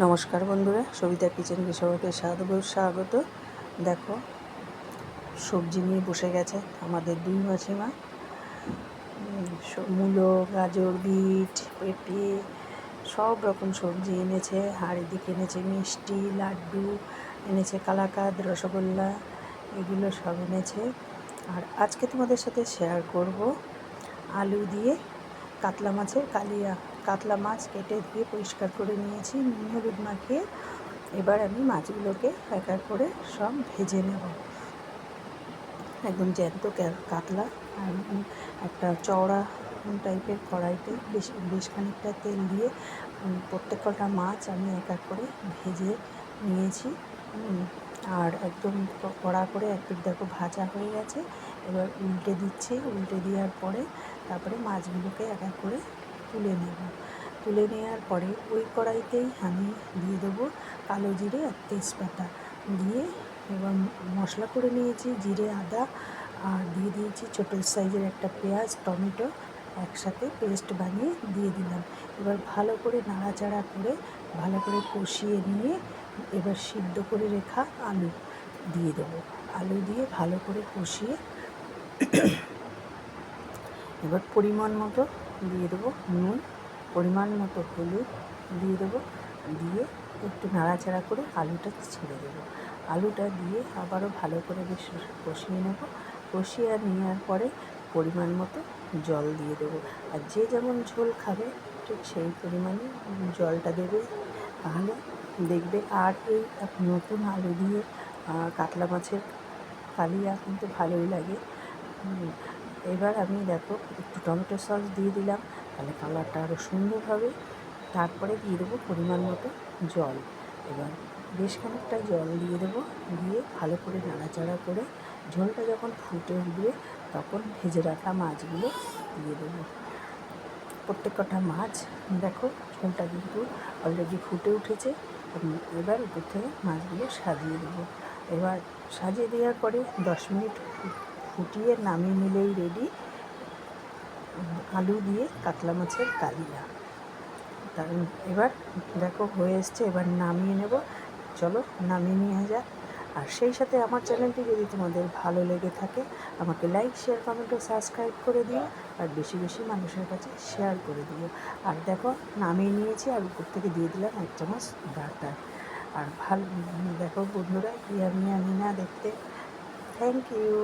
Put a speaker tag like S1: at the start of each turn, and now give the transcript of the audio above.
S1: নমস্কার বন্ধুরা, সবিতা কিচেন সবাইকে স্বাগত স্বাগত। দেখো, সবজি নিয়ে বসে গেছে আমাদের দুই মাসিমা। মূলো, গাজর, বিট, পেঁপে, সব রকম সবজি এনেছে। আর এদিকে এনেছে মিষ্টি, লাড্ডু, এনেছে কালাকাদ, রসগোল্লা, এগুলো সব এনেছে। আর আজকে তোমাদের সাথে শেয়ার করব আলু দিয়ে কাতলা মাছের কালিয়া কাতলা মাছ কেটে ধুয়ে পরিষ্কার করে নিয়েছি নুন হলুদ মাখিয়ে। এবার আমি মাছগুলোকে এক এক করে সব ভেজে নেব। একদম জ্যান্ত কাতলা আর একটা চওড়া টাইপের কড়াইতে বেশ বেশ খানিকটা তেল দিয়ে প্রত্যেক কটা মাছ আমি এক এক করে ভেজে নিয়েছি। আর একদম কড়া করে একটু দেখো ভাজা হয়ে গেছে। এবার উল্টে দিচ্ছি, উল্টে দেওয়ার পরে তারপরে মাছগুলোকে এক এক করে তুলে নেব। তুলে নেওয়ার পরে ওই কড়াইতেই আমি দিয়ে দেবো কালো জিরে আর তেজপাতা। দিয়ে এবার মশলা করে নিয়েছি জিরে, আদা আর দিয়ে দিয়েছি ছোটো সাইজের একটা পেঁয়াজ, টমেটো একসাথে পেস্ট বানিয়ে দিয়ে দিলাম। এবার ভালো করে নাড়াচাড়া করে ভালো করে কষিয়ে নিয়ে এবার সিদ্ধ করে রেখা আলু দিয়ে দেবো। আলু দিয়ে ভালো করে কষিয়ে এবার পরিমাণ মতো দিয়ে দেবো নুন, পরিমাণ মতো হলুদ দিয়ে দেবো, দিয়ে একটু নাড়াচাড়া করে আলুটা ছেড়ে দেবো। আলুটা দিয়ে আবারও ভালো করে বেশ কষিয়ে নেব। কষিয়ে নেওয়ার পরে পরিমাণ মতো জল দিয়ে দেবো। আর যে যেমন ঝোল খাবে, ঠিক সেই পরিমাণে জলটা দেবে। তাহলে দেখবে আর এই নতুন আলু দিয়ে কাতলা মাছের কালিয়া কিন্তু ভালোই লাগে। এবার আমি দেখো একটু টমেটো সস দিয়ে দিলাম, তাহলে কালারটা আরও সুন্দর হবে। তারপরে দিয়ে দেবো পরিমাণ মতো জল। এবার বেশ খানিকটা জল দিয়ে দেবো, দিয়ে ভালো করে নাড়াচাড়া করে ঝোলটা যখন ফুটে উঠবে তখন ভেজে রাখা মাছগুলো দিয়ে দেবো। প্রত্যেক কটা মাছ, দেখো ঝোলটা কিন্তু অলরেডি ফুটে উঠেছে। এবার উপর থেকে মাছগুলো সাজিয়ে দেবো। এবার সাজিয়ে দেওয়ার পরে দশ মিনিট ফুটিয়ে নামিয়ে নিলেই রেডি আলু দিয়ে কাতলা মাছের কালিয়া। তার এবার দেখো হয়ে এসছে, এবার নামিয়ে নেব। চলো নামিয়ে নিয়ে যাক। আর সেই সাথে আমার চ্যানেলটি যদি তোমাদের ভালো লেগে থাকে, আমাকে লাইক শেয়ার কমেন্ট ও সাবস্ক্রাইব করে দিও। আর বেশি বেশি মানুষের কাছে শেয়ার করে দিও। আর দেখো, নামিয়ে নিয়েছি আর উপর থেকে দিয়ে দিলাম এক চামচ বাটার আর ভালো দেখো বন্ধুরা ইয়ামি আমি না দেখতে। Thank you